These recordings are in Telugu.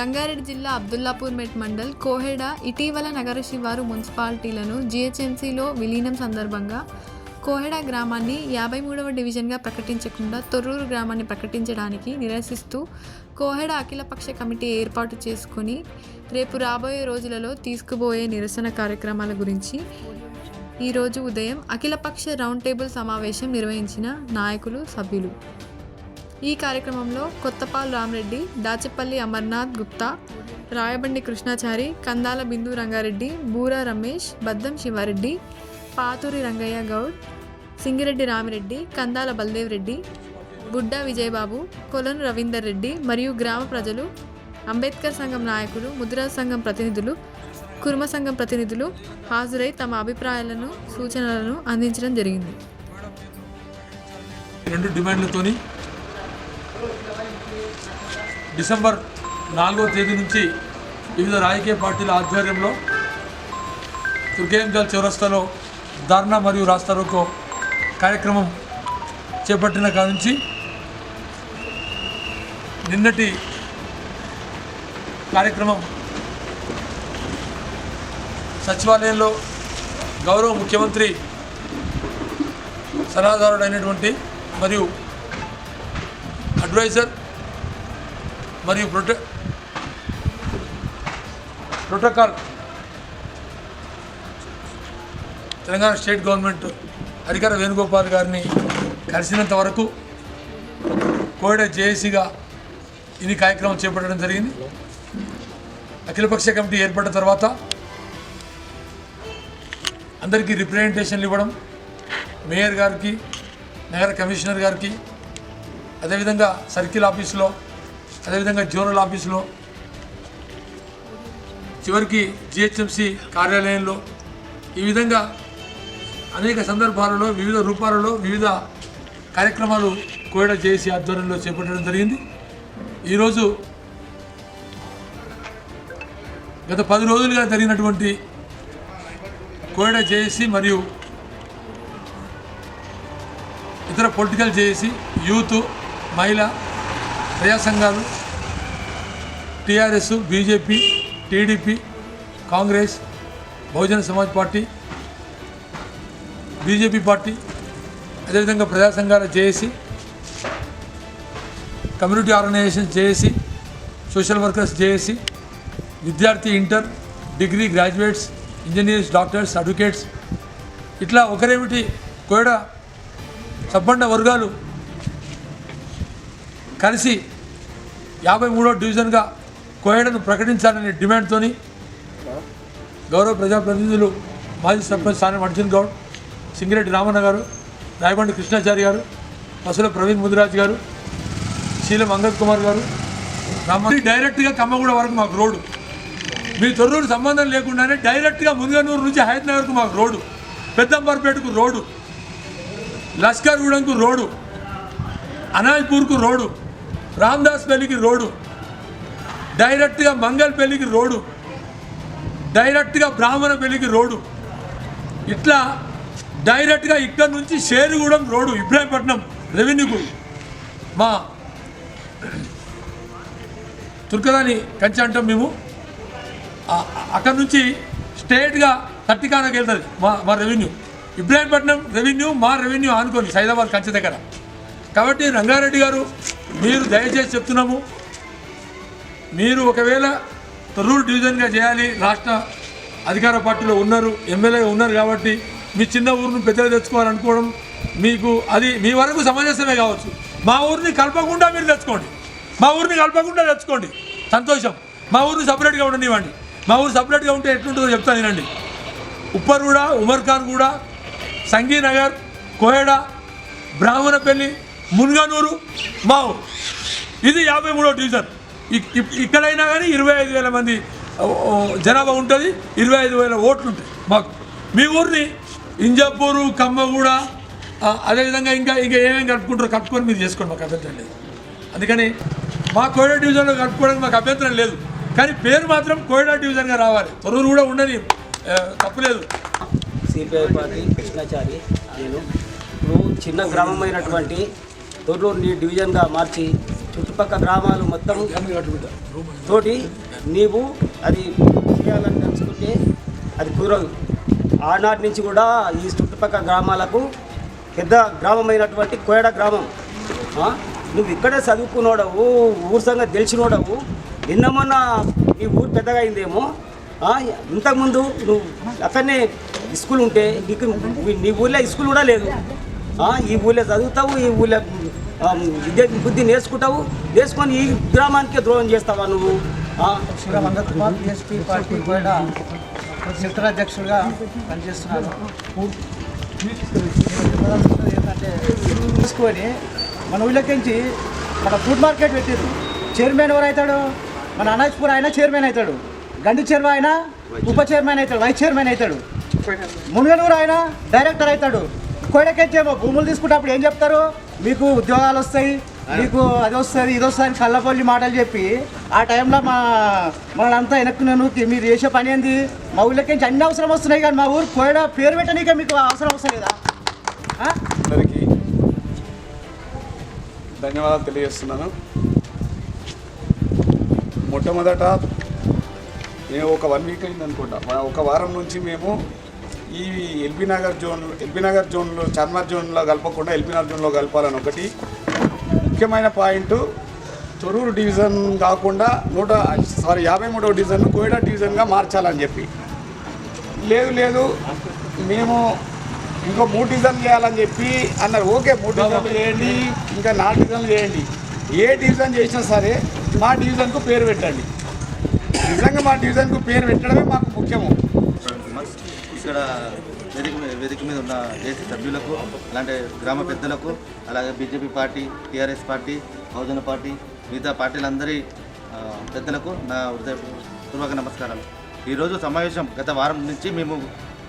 రంగారెడ్డి జిల్లా అబ్దుల్లాపూర్ మెట్ మండల్ కోహెడ ఇటీవల నగర శివారు మున్సిపాలిటీలను జిహెచ్ఎంసీలో విలీనం సందర్భంగా కోహెడ గ్రామాన్ని యాభై మూడవ డివిజన్గా ప్రకటించకుండా తొర్రూరు గ్రామాన్ని ప్రకటించడానికి నిరసిస్తూ కోహెడ అఖిలపక్ష కమిటీ ఏర్పాటు చేసుకుని రేపు రాబోయే రోజులలో తీసుకుపోయే నిరసన కార్యక్రమాల గురించి ఈరోజు ఉదయం అఖిలపక్ష రౌండ్ టేబుల్ సమావేశం నిర్వహించిన నాయకులు సభ్యులు. ఈ కార్యక్రమంలో కొత్తపాల్ రామరెడ్డి దాచపల్లి అమర్నాథ్ గుప్తా రాయబండి కృష్ణాచారి కందాల బిందు రంగారెడ్డి బూరా రమేష్ బద్దం శివారెడ్డి పాతూరి రంగయ్య గౌడ్ సింగిరెడ్డి రామిరెడ్డి కందాల బల్దేవ్ రెడ్డి గుడ్డ విజయబాబు కొలను రవీందర్ రెడ్డి మరియు గ్రామ ప్రజలు అంబేద్కర్ సంఘం నాయకులు ముద్రా సంఘం ప్రతినిధులు కుర్మ సంఘం ప్రతినిధులు హాజరై తమ అభిప్రాయాలను సూచనలను అందించడం జరిగింది. రెండు డిమాండ్లతోని? డిసెంబర్ నాలుగో తేదీ నుంచి వివిధ రాజకీయ పార్టీల ఆధ్వర్యంలో దుర్గేంజల్ చౌరస్తాలో ధర్నా మరియు రాస్తారోకో కార్యక్రమం చేపట్టిన కాడ నుంచి నిన్నటి కార్యక్రమం సచివాలయంలో గౌరవ ముఖ్యమంత్రి సలహాదారుడు అయినటువంటి మరియు అడ్వైజర్ మరియు proto protocol Telangana state government అధికార వేణుగోపాల్ గారిని కలిసినంత వరకు కోడ జేఏసీగా ఇది కార్యక్రమం చేపట్టడం జరిగింది. అఖిలపక్ష కమిటీ ఏర్పడిన తర్వాత అందరికీ రిప్రజెంటేషన్లు ఇవ్వడం మేయర్ గారికి నగర కమిషనర్ గారికి అదేవిధంగా సర్కిల్ ఆఫీస్లో అదేవిధంగా జోనల్ ఆఫీసులో చివరికి జిహెచ్ఎంసి కార్యాలయంలో ఈ విధంగా అనేక సందర్భాలలో వివిధ రూపాలలో వివిధ కార్యక్రమాలు కోయడ చేసి ఆధ్వర్యంలో చేపట్టడం జరిగింది. ఈరోజు గత పది రోజులుగా జరిగినటువంటి కోయడ జేఏసీ మరియు ఇతర పొలిటికల్ జేఏసీ యూత్ మహిళ ప్రజా సంఘాలు TRS BJP TDP Congress Bahujan Samaj party BJP party అదేవిధంగా ప్రజా సంఘాలు చేసి కమ్యూనిటీ ఆర్గనైజేషన్ చేసి సోషల్ వర్కర్స్ చేసి విద్యార్థి inter degree graduates engineers doctors advocates ఇట్లా ఒకరేమిటి కూడా సబ్బండ వర్గాలు కలిసి యాభై మూడో డివిజన్గా కోయడను ప్రకటించాలనే డిమాండ్తో గౌరవ ప్రజాప్రతినిధులు మాజీ సర్పంచ్ స్థానం అర్జున్ గౌడ్ సింగిరెడ్డి రామన్న గారు రాయబండి కృష్ణాచారి గారు పసుల ప్రవీణ్ ముదిరాజ్ గారు శీలం అంగద్ కుమార్ గారు రమ్మని డైరెక్ట్గా కమ్మగూడ వరకు మాకు రోడ్డు. మీ తొర్రూరు సంబంధం లేకుండానే డైరెక్ట్గా మునిగనూరు నుంచి హైదరాబాద్కు మాకు రోడ్డు. పెద్దంబర్పేటకు రోడ్డు. లష్కర్గూడెంకు రోడ్డు. అనాజ్పూర్కు రోడ్డు. రామ్దాస్ పెళ్ళికి రోడ్డు. డైరెక్ట్గా మంగళపల్లికి రోడ్డు. డైరెక్ట్గా బ్రాహ్మణ పెళ్ళికి రోడ్డు. ఇట్లా డైరెక్ట్గా ఇక్కడ నుంచి షేరుగూడెం రోడ్డు ఇబ్రాహీంపట్నం రెవెన్యూకు మా తుర్కదాని కంచి అంటాం మేము. అక్కడ నుంచి స్ట్రేట్గా తట్టికానకి వెళ్తుంది మా మా రెవెన్యూ. ఇబ్రాహీంపట్నం రెవెన్యూ మా రెవెన్యూ ఆనుకొని సైదాబాద్ కంచె దగ్గర. కాబట్టి రంగారెడ్డి గారు మీరు దయచేసి చెప్తున్నాము మీరు ఒకవేళ తొర్రూరు డివిజన్గా చేయాలి రాష్ట్ర అధికార పార్టీలో ఉన్నారు ఎమ్మెల్యే ఉన్నారు కాబట్టి మీ చిన్న ఊరిని పెద్దగా తెచ్చుకోవాలనుకోవడం మీకు అది మీ వరకు సమంజసమే కావచ్చు. మా ఊరిని కలపకుండా మీరు తెచ్చుకోండి. మా ఊరిని కలపకుండా తెచ్చుకోండి. సంతోషం. మా ఊరిని సపరేట్గా ఉండనివ్వండి. మా ఊరు సపరేట్గా ఉంటే ఎట్లుంటుందో చెప్తాను వినండి. ఉప్పర్గూడ ఉమర్ ఖాన్ కూడా సంగీనగర్ కోయడ బ్రాహ్మణపల్లి మున్గనూరు మా ఇది యాభై మూడో డివిజన్. ఇక్కడైనా కానీ ఇరవై ఐదు వేల మంది జనాభా ఉంటుంది ఇరవై ఐదు వేల ఓట్లు ఉంటాయి మాకు. మీ ఊరిని ఇంజాపూరు కమ్మగూడ అదేవిధంగా ఇంకా ఇంకా ఏమేమి కలుపుకుంటారో కలుపుకొని మీరు చేసుకోండి మాకు అభ్యంతరం లేదు. అందుకని మా కోయిడా డివిజన్లో కలుపుకోవడానికి మాకు అభ్యంతరం లేదు. కానీ పేరు మాత్రం కోయిడా డివిజన్గా రావాలి. తొరూరు కూడా ఉండని తప్పులేదు సిపిఐ పార్టీ కృష్ణాచారి నేను. ఇప్పుడు చిన్న గ్రామమైనటువంటి తొర్రూరుని డివిజన్గా మార్చి చుట్టుపక్కల గ్రామాలు మొత్తం తోటి నీవు అది చేయాలని తెలుసుకుంటే అది కుదరదు. ఆనాటి నుంచి కూడా ఈ చుట్టుపక్కల గ్రామాలకు పెద్ద గ్రామమైనటువంటి కోయడ గ్రామం. నువ్వు ఇక్కడే చదువుకున్నోడవు ఊరు సంగతి తెలిసినోడవు. నిన్న మొన్న నీ ఊరు పెద్దగా అయిందేమో ఇంతకుముందు నువ్వు అక్కడనే స్కూల్ ఉంటే నీకు నీ ఊళ్ళో స్కూల్ కూడా లేదు. ఈ ఊళ్ళో చదువుతావు ఈ ఊళ్ళో విద్య బుద్ధి నేర్చుకుంటావు నేర్చుకొని ఈ గ్రామానికే ద్రోహం చేస్తావా నువ్వు? ఆ? బిఎస్పీ పార్టీ కూడా సెక్టర్ పనిచేస్తున్నాను ఏంటంటే తీసుకొని మన ఊళ్ళోకించి మన ఫుడ్ మార్కెట్ పెట్టారు చైర్మన్ ఎవరు అవుతాడు మన అనాజ్పూర్ ఆయన చైర్మన్ అవుతాడు. గండి చైర్మన్ ఆయన ఉప చైర్మన్ అవుతాడు వైస్ చైర్మన్ అవుతాడు. మునుగనూరు ఆయన డైరెక్టర్ అవుతాడు. కోడకెచ్చేమో భూములు తీసుకున్నప్పుడు ఏం చెప్తారు? మీకు ఉద్యోగాలు వస్తాయి మీకు అది వస్తుంది ఇది వస్తుంది అని కళ్ళపల్లి మాటలు చెప్పి ఆ టైంలో మా మనంతా వెనక్కి నేను మీరు చేసే పని ఏంది? మా ఊళ్ళకి అన్ని అవసరం వస్తున్నాయి కానీ మా ఊరు కోయడ పేరు పెట్టనీకే మీకు అవసరం వస్తుంది కదా ఆ? అందరికీ ధన్యవాదాలు తెలియజేస్తున్నాను. మొట్టమొదట మేము ఒక వన్ వీక్ అయింది అనుకుంటా ఒక వారం నుంచి మేము ఈ LB Nagar zone LB Nagar జోన్లో చార్మార్ జోన్లో కలపకుండా ఎల్బీ నగర్ జోన్లో కలపాలని ఒకటి. ముఖ్యమైన పాయింట్ తొరూరు డివిజన్ కాకుండా నూట సారీ యాభై మూడవ డివిజన్ కోయిడా డివిజన్గా మార్చాలని చెప్పి. లేదు లేదు మేము ఇంకో మూడు డివిజన్లు చేయాలని చెప్పి అన్నారు. ఓకే మూడు డివిజన్లు చేయండి ఇంకా నాలుగు డివిజన్లు చేయండి. ఏ డివిజన్ చేసినా సరే మా డివిజన్కు పేరు పెట్టండి. నిజంగా మా డివిజన్కు పేరు పెట్టడమే మాకు ముఖ్యము. ఇక్కడ వేదిక మీద వేదిక మీద ఉన్న ఏసీ సభ్యులకు అలాంటి గ్రామ పెద్దలకు అలాగే BJP party TRS party Bahujan party మిగతా పార్టీలందరి పెద్దలకు నా హృదయపూర్వక నమస్కారాలు. ఈరోజు సమావేశం గత వారం నుంచి మేము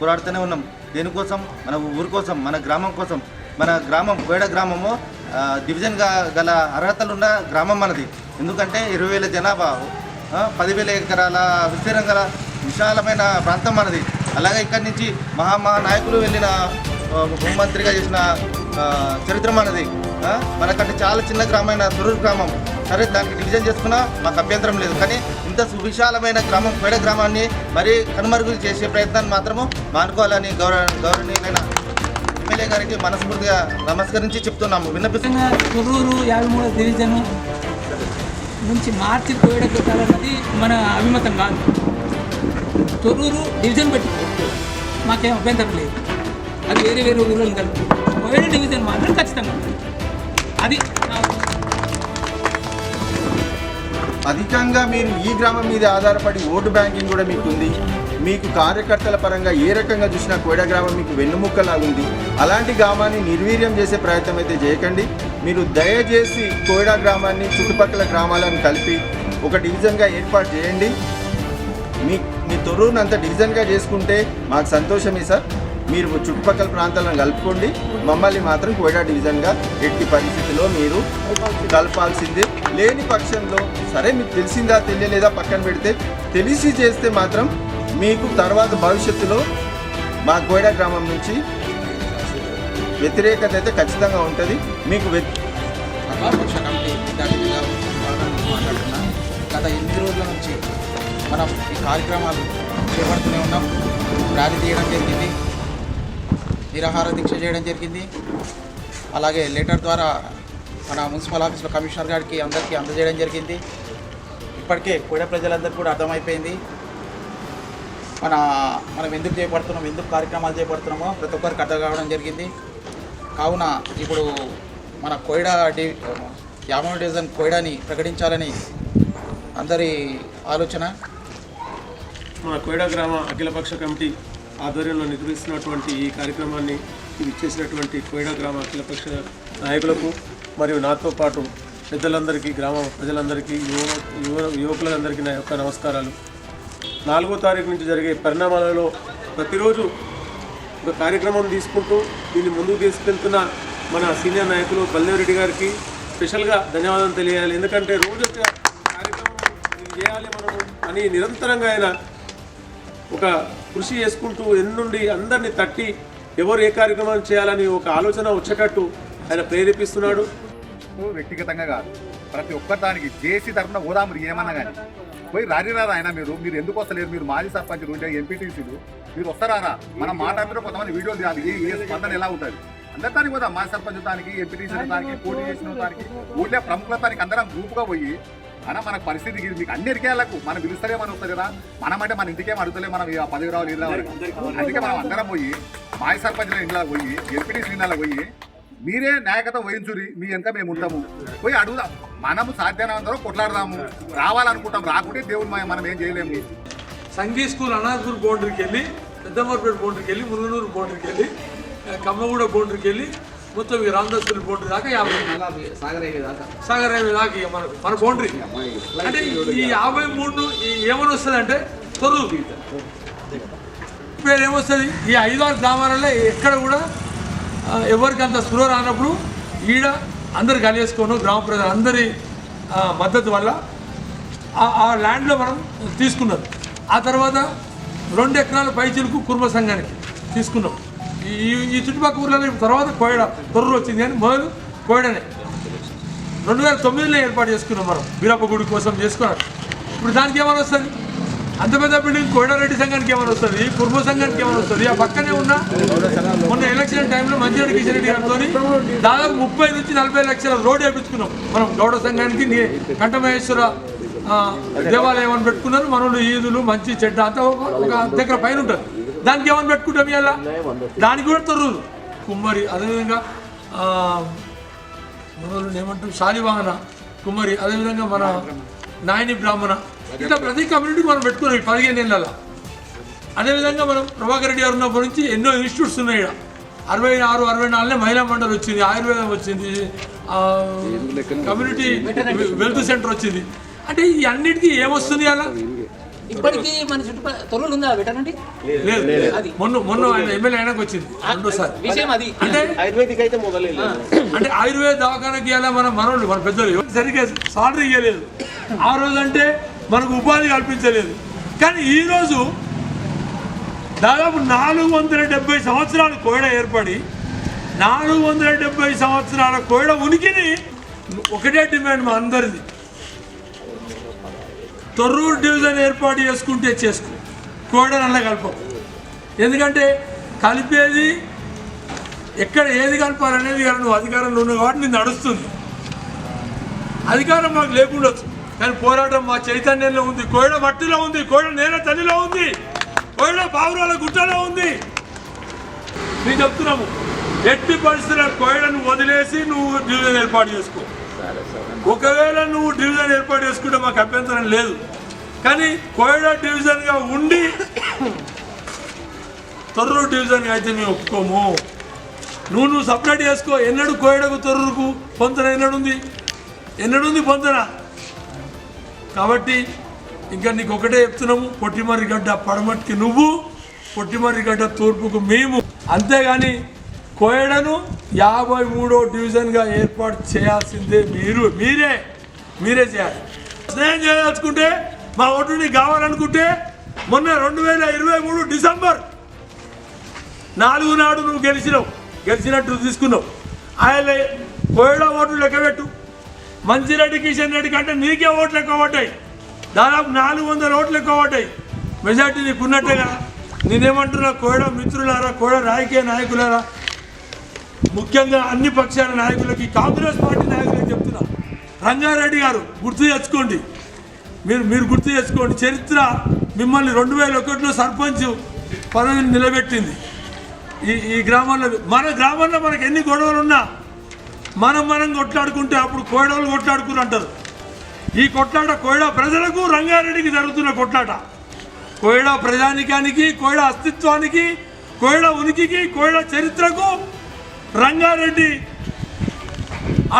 పోరాడుతూనే ఉన్నాం. దేనికోసం? మన ఊరి కోసం మన గ్రామం కోసం. మన గ్రామం కోయడ గ్రామము డివిజన్గా గల అర్హతలున్న గ్రామం మనది. ఎందుకంటే ఇరవై వేల జనాభా పదివేల ఎకరాల విస్తీర్ణం గల విశాలమైన ప్రాంతం మనది. అలాగే ఇక్కడి నుంచి మహామహా నాయకులు వెళ్ళిన హోంమంత్రిగా చేసిన చరిత్ర మనది. మనకంటే చాలా చిన్న గ్రామమైన సురూర్ గ్రామం. సరే దానికి డివిజన్ చేసుకున్నా మాకు అభ్యంతరం లేదు. కానీ ఇంత సువిశాలమైన గ్రామం పేడ గ్రామాన్ని మరీ కనుమరుగులు చేసే ప్రయత్నాన్ని మాత్రము మానుకోవాలని గౌరవ గౌరవనీయులైన ఎమ్మెల్యే గారికి మనస్ఫూర్తిగా నమస్కరించి చెప్తున్నాము. విన్నపిస్తున్న సురూరు యాభై మూడో డివిజన్ నుంచి మార్చి కోయడ పెట్టాలన్నది మన అభిమతం కాదు. తొర్రూరు డివిజన్ పెట్టి మాకేం అభ్యంతరం లేదు. అది వేరే వేరే ఊళ్ళని కలుపు కోయడ డివిజన్ మాత్రం ఖచ్చితంగా అది అధికంగా మీరు ఈ గ్రామం మీద ఆధారపడి ఓటు బ్యాంకింగ్ కూడా మీకు ఉంది మీకు కార్యకర్తల పరంగా ఏ రకంగా చూసినా కోయడ గ్రామం మీకు వెన్నుముక్కలా ఉంది అలాంటి గ్రామాన్ని నిర్వీర్యం చేసే ప్రయత్నం అయితే చేయకండి. మీరు దయచేసి కోయడ గ్రామాన్ని చుట్టుపక్కల గ్రామాలను కలిపి ఒక డివిజన్గా ఏర్పాటు చేయండి. మీ మీ తొర్రూరును అంత డివిజన్గా చేసుకుంటే మాకు సంతోషమే సార్. మీరు చుట్టుపక్కల ప్రాంతాలను కలుపుకోండి. మమ్మల్ని మాత్రం కోయడా డివిజన్గా ఎట్టి పరిస్థితిలో మీరు కలపాల్సిందే. లేని పక్షంలో సరే మీకు తెలిసిందా తెలియలేదా పక్కన పెడితే తెలిసి చేస్తే మాత్రం మీకు తర్వాత భవిష్యత్తులో మా కోయడా గ్రామం నుంచి వ్యతిరేకత అయితే ఖచ్చితంగా ఉంటుంది. మీకు గత ఎనిమిది రోజుల నుంచి మనం ఈ కార్యక్రమాలు చేపడుతూనే ఉన్నాం. ర్యాలీ తీయడం జరిగింది. నిరాహార దీక్ష చేయడం జరిగింది. అలాగే లెటర్ ద్వారా మన మున్సిపల్ ఆఫీస్లో కమిషనర్ గారికి అందరికీ అందజేయడం జరిగింది. ఇప్పటికే కూడా ప్రజలందరికీ కూడా అర్థమైపోయింది. మన మనం ఎందుకు చేపడుతున్నాం ఎందుకు కార్యక్రమాలు చేపడుతున్నామో ప్రతి ఒక్కరికి అర్థం కావడం జరిగింది. కావున ఇప్పుడు మన కోయిడా డి యామో డివిజన్ కోయిడాని ప్రకటించాలని అందరి ఆలోచన. మన కోయడా గ్రామ అఖిలపక్ష కమిటీ ఆధ్వర్యంలో నిర్వహిస్తున్నటువంటి ఈ కార్యక్రమాన్ని ఇచ్చేసినటువంటి కోయడా గ్రామ అఖిలపక్ష నాయకులకు మరియు నాతో పాటు పెద్దలందరికీ గ్రామ ప్రజలందరికీ యువ యువ యువకులందరికీ నా యొక్క నమస్కారాలు. నాలుగో తారీఖు నుంచి జరిగే పరిణామాలలో ప్రతిరోజు ఒక కార్యక్రమం తీసుకుంటూ దీన్ని ముందుకు తీసుకెళ్తున్న మన సీనియర్ నాయకులు బలదేవరెడ్డి గారికి స్పెషల్గా ధన్యవాదాలు తెలియాలి. ఎందుకంటే రోజు కార్యక్రమం చేయాలి మనం అని నిరంతరంగా ఆయన ఒక కృషి చేసుకుంటూ ఎన్నుండి అందరినీ తట్టి ఎవరు ఏ కార్యక్రమం చేయాలని ఒక ఆలోచన వచ్చేటట్టు ఆయన ప్రేరేపిస్తున్నాడు. వ్యక్తిగతంగా కాదు. ప్రతి ఒక్కదానికి జేసీ తరఫున హోదా మీరు ఏమన్నా కానీ పోయి రారిరారా ఆయన మీరు? మీరు ఎందుకు వస్తలేరు? మీరు మాజీ సర్పంచులు ఉండే ఎంపీటీసీలు. మీరు వస్తారా మనం మాట్లాడుతున్న కొంతమంది వీడియోలు తీయాలి. ఏ ఏ స్పందన ఎలా ఉంటుంది? అందరి దానికి పోదాం. మాజీ సర్పంచ్ దానికి ఎంపీటీసీ దానికి పోటీ చేసిన దానికి. ఊళ్ళో ప్రముఖుల దానికి అందరం గ్రూప్గా పోయి అన్న మన పరిస్థితి ఇది. మీకు అన్ని ఎరికేళ్ళకు మనం పిలుస్తలే మనం వస్తుంది కదా. మనం అంటే మన ఇంటికే అడుగుతలే మనం పదవి రావాలి ఇది రావాలి. అందుకే మనం అందరం పోయి మాజీ సర్పంచ్ల ఇంట్లో పోయి ఎంపీటీసీ ఇళ్ళలో పోయి మీరే నాయకత్వం వహించురి మీ వెనక మేము ఉంటాము. పోయి అడుగుదాం. మనము సాధ్యమైనంతలో కొట్లాడదాము. రావాలనుకుంటాం. రాకుంటే దేవుడు మనం మనం ఏం చేయలేము. సంగీ స్కూల్ అనాథపూర్ బౌండరీకి వెళ్ళి పెద్దమర్పేట బౌండరీకి వెళ్ళి మురుగనూరు బౌండరీకి వెళ్ళి కమ్మగూడ బౌండరీకి వెళ్ళి మొత్తం ఈ రామదాస్పల్లి బౌండరీ దాకా యాభై సాగర్ హైవే దాకా. ఇక మన మన బౌండరీ అంటే ఈ యాభై మూడు ఏమని వస్తుంది అంటే తొలుగు పేరు ఏమొస్తుంది? ఈ ఐదు ఆరు గ్రామాలలో ఎక్కడ కూడా ఎవరికి అంత స్పృహ రానప్పుడు ఈడ అందరు కలిగేసుకోను గ్రామ ప్రజలు అందరి మద్దతు వల్ల ఆ- ఆ ల్యాండ్లో మనం తీసుకున్నాం. ఆ తర్వాత రెండు ఎకరాల పైచిలకు కుర్మ సంఘానికి తీసుకున్నాం. ఈ ఈ- చుట్టుపక్క చుట్టుపక్కల ఊర్లలో తర్వాత కోయడ తొర్రు వచ్చింది కానీ మొదలు కోయడనే. రెండు వేల తొమ్మిదిలో ఏర్పాటు చేసుకున్నాం మనం. వీరప్ప గుడి కోసం చేసుకున్నాం. ఇప్పుడు దానికి ఏమైనా వస్తుంది? అంత పెద్ద బిల్డింగ్ కోయడారెడ్డి సంఘానికి ఏమైనా వస్తుంది? కుర్మ సంఘానికి ఏమైనా వస్తుంది? ఆ పక్కనే ఉన్న మొన్న ఎలక్షన్ టైంలో మంచిరెడ్డి కిషన్ రెడ్డి గారితో దాదాపు ముప్పై నుంచి నలభై లక్షల రోడ్ వేయించుకున్నాం మనం గౌడ సంఘానికి కంఠమహేశ్వర దేవాలయం అని పెట్టుకున్నారు. మనలు ఈదులు మంచి చెడ్డ అంతా ఒక దగ్గర పైన ఉంటుంది దానికి ఏమని పెట్టుకుంటాం ఇలా దానికి కూడా తొర్రూరు కుమ్మరి అదేవిధంగా మనోళ్ళు ఏమంటారు శాలివాహన కుమ్మరి అదేవిధంగా మన నాయని బ్రాహ్మణ. ఇట్లా ప్రతి కమ్యూనిటీ మనం పెట్టుకున్నాం పదిహేను ఏళ్ళలో అదేవిధంగా మనం ప్రభాకర్ రెడ్డి గారు ఉన్నప్పటి నుంచి ఎన్నో ఇన్స్టిట్యూట్స్ ఉన్నాయి ఇక్కడ. అరవై ఆరు అరవై నాలుగునే మహిళా మండలి వచ్చింది ఆయుర్వేదం వచ్చింది కమ్యూనిటీ వెల్త్ సెంటర్ వచ్చింది. అంటే ఈ అన్నిటికీ ఏమొస్తుంది అలా ఇప్పటికీ మన చుట్టుపక్కల తొలలు ఉందా పెట్టనండి లేదు మొన్న మొన్న ఆయన ఎమ్మెల్యే ఆయనకు వచ్చింది రెండోసారి. విషయం అది. అంటే? ఆయుర్వేదిక్ అయితే మొదలే అంటే ఆయుర్వేద దవాఖానకి ఇవ్వాలా మన మనోళ్ళు మన పెద్దలు సరిగ్గా సాలరీ ఇవ్వలేదు ఆ రోజు అంటే మనకు ఉపాధి కల్పించలేదు. కానీ ఈ రోజు దాదాపు నాలుగు వందల డెబ్బై సంవత్సరాలు కోయడ ఏర్పడి నాలుగు వందల డెబ్బై సంవత్సరాల కోయడ ఉనికిని ఒకటే డిమాండ్ మా అందరిది. తొర్రూరు డివిజన్ ఏర్పాటు చేసుకుంటే చేసుకో. కోయడ నల్ల కలపం ఎందుకంటే కలిపేది ఎక్కడ ఏది కలపాలనేది కానీ నువ్వు అధికారంలో ఉన్నావు కాబట్టి నేను నడుస్తుంది. అధికారం మాకు లేకుండొచ్చు. కానీ పోరాటం మా చైతన్యంలో ఉంది. కోయడ మట్టిలో ఉంది. కోయడ నేల తల్లిలో ఉంది. కోయడ పావురాల గుట్టలో ఉంది. నేను చెప్తున్నాము. ఎట్టి పరిస్థితుల్లో కోయడను వదిలేసి నువ్వు డివిజన్ ఏర్పాటు చేసుకో. ఒకవేళ నువ్వు డివిజన్ ఏర్పాటు చేసుకుంటే మాకు అభ్యంతరం లేదు. కానీ కోయడ డివిజన్గా ఉండి తొర్రూరు డివిజన్గా అయితే మేము ఒప్పుకోము. నువ్వు నువ్వు సపరేట్ చేసుకో. ఎన్నడు కోయడకు తొర్రూరుకు పొంతన ఎన్నడుంది? ఎన్నడుంది పొంతన? కాబట్టి ఇంకా నీకు ఒకటే చెప్తున్నాము. పొట్టిమర్రిగడ్డ పడమటికి నువ్వు పొట్టిమర్రిగడ్డ తూర్పుకు మేము. అంతేగాని కోయడను యాభై మూడో డివిజన్గా ఏర్పాటు చేయాల్సిందే మీరు. మీరే మీరే చేయాలి. స్నేహం చేయదలుచుకుంటే మా ఓటు కావాలనుకుంటే మొన్న రెండు వేల ఇరవై మూడు డిసెంబర్ నాలుగు నాడు నువ్వు గెలిచినావు. గెలిచినట్టు తీసుకున్నావు. ఆయన కోయడ ఓట్లు లెక్కబెట్టు. మంచిరెడ్డి కిషన్ రెడ్డి కంటే నీకే ఓట్లు ఎక్కువ పడ్డాయి. దాదాపు నాలుగు వందల ఓట్లు ఎక్కువ పడ్డాయి. మెజార్టీ నీకు ఉన్నట్టే నేనేమంటున్నా కోయడ మిత్రులారా? కోయడ రాజకీయ నాయకులారా? ముఖ్యంగా అన్ని పక్షాల నాయకులకి కాంగ్రెస్ పార్టీ నాయకులకి చెప్తున్నా. రంగారెడ్డి గారు గుర్తు తెచ్చుకోండి. మీరు మీరు గుర్తు చేసుకోండి చరిత్ర మిమ్మల్ని రెండు వేల ఒకటిలో సర్పంచ్ పదవిని నిలబెట్టింది. ఈ ఈ గ్రామంలో మన గ్రామంలో మనకు ఎన్ని గొడవలు ఉన్నా మనం మనం కొట్లాడుకుంటే అప్పుడు కోయడోళ్ళు కొట్లాడుకుని అంటారు. ఈ కొట్లాట కోయడ ప్రజలకు రంగారెడ్డికి జరుగుతున్న కొట్లాట. కోయడ ప్రజానికానికి కోయడ అస్తిత్వానికి కోయడ ఉనికికి కోయడ చరిత్రకు రంగారెడ్డి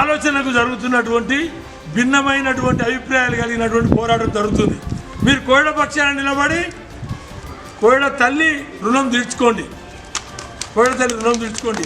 ఆలోచనకు జరుగుతున్నటువంటి భిన్నమైనటువంటి అభిప్రాయాలు కలిగినటువంటి పోరాటం జరుగుతుంది. మీరు కోయడ పక్షాన నిలబడి కోయడ తల్లి రుణం తీర్చుకోండి. కోయడ తల్లి రుణం తీర్చుకోండి.